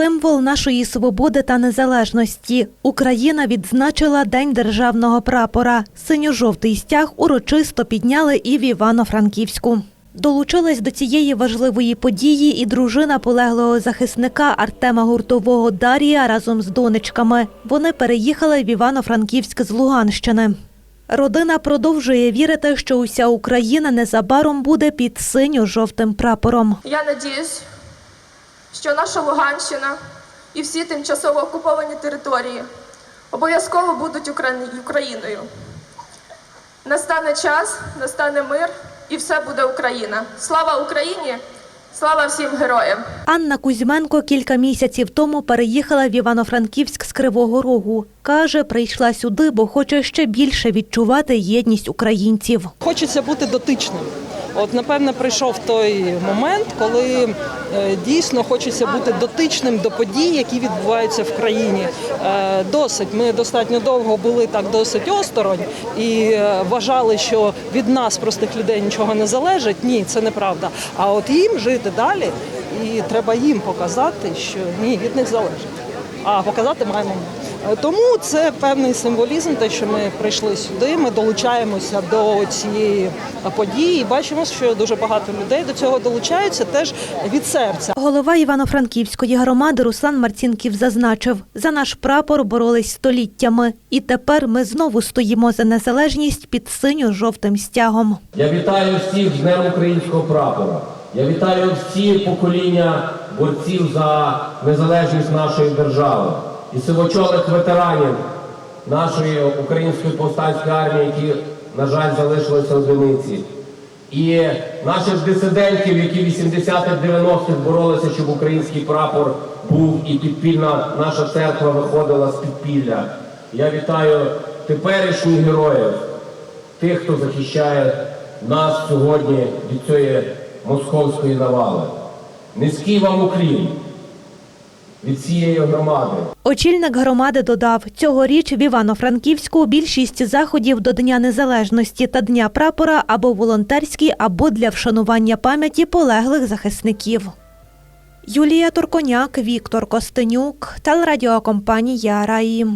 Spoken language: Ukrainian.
Символ нашої свободи та незалежності. Україна відзначила День державного прапора. Синьо-жовтий стяг урочисто підняли і в Івано-Франківську. Долучилась до цієї важливої події і дружина полеглого захисника Артема Гуртового Дарія разом з донечками. Вони переїхали в Івано-Франківськ з Луганщини. Родина продовжує вірити, що уся Україна незабаром буде під синьо-жовтим прапором. Я надіюсь, що наша Луганщина і всі тимчасово окуповані території обов'язково будуть Україною. Настане час, настане мир, і все буде Україна. Слава Україні! Слава всім героям! Анна Кузьменко кілька місяців тому переїхала в Івано-Франківськ з Кривого Рогу. Каже, прийшла сюди, бо хоче ще більше відчувати єдність українців. Хочеться бути дотичним. От, напевне, прийшов той момент, коли е, дійсно хочеться бути дотичним до подій, які відбуваються в країні. Е, досить. Ми достатньо довго були так досить осторонь і е, вважали, що від нас, простих людей, нічого не залежить. Ні, це неправда. А от їм жити далі, і треба їм показати, що ні, від них залежить. А показати маємо. Е, Тому це певний символізм, те, що ми прийшли сюди. Ми долучаємося до цієї події. і Бачимо, що дуже багато людей до цього долучаються теж від серця. Голова Івано-Франківської громади Руслан Марцінків зазначив, за наш прапор боролись століттями. І тепер ми знову стоїмо за незалежність під синьо-жовтим стягом. Я вітаю всіх з Днем українського прапора. Я вітаю всі покоління борців за незалежність нашої держави і сивочолих ветеранів нашої української повстанської армії, які, на жаль, залишилися в одиниці. І наших дисидентів, які в 80-х, 90-х боролися, щоб український прапор був і підпільна наша церква виходила з підпілля. Я вітаю теперішніх героїв, тих, хто захищає нас сьогодні від цієї московської навали. Низький вам уклін від цієї громади. Очільник громади додав, цьогоріч в Івано-Франківську більшість заходів до Дня Незалежності та Дня прапора або волонтерські, або для вшанування пам'яті полеглих захисників. Юлія Турконяк, Віктор Костенюк, телерадіокомпанія Раї.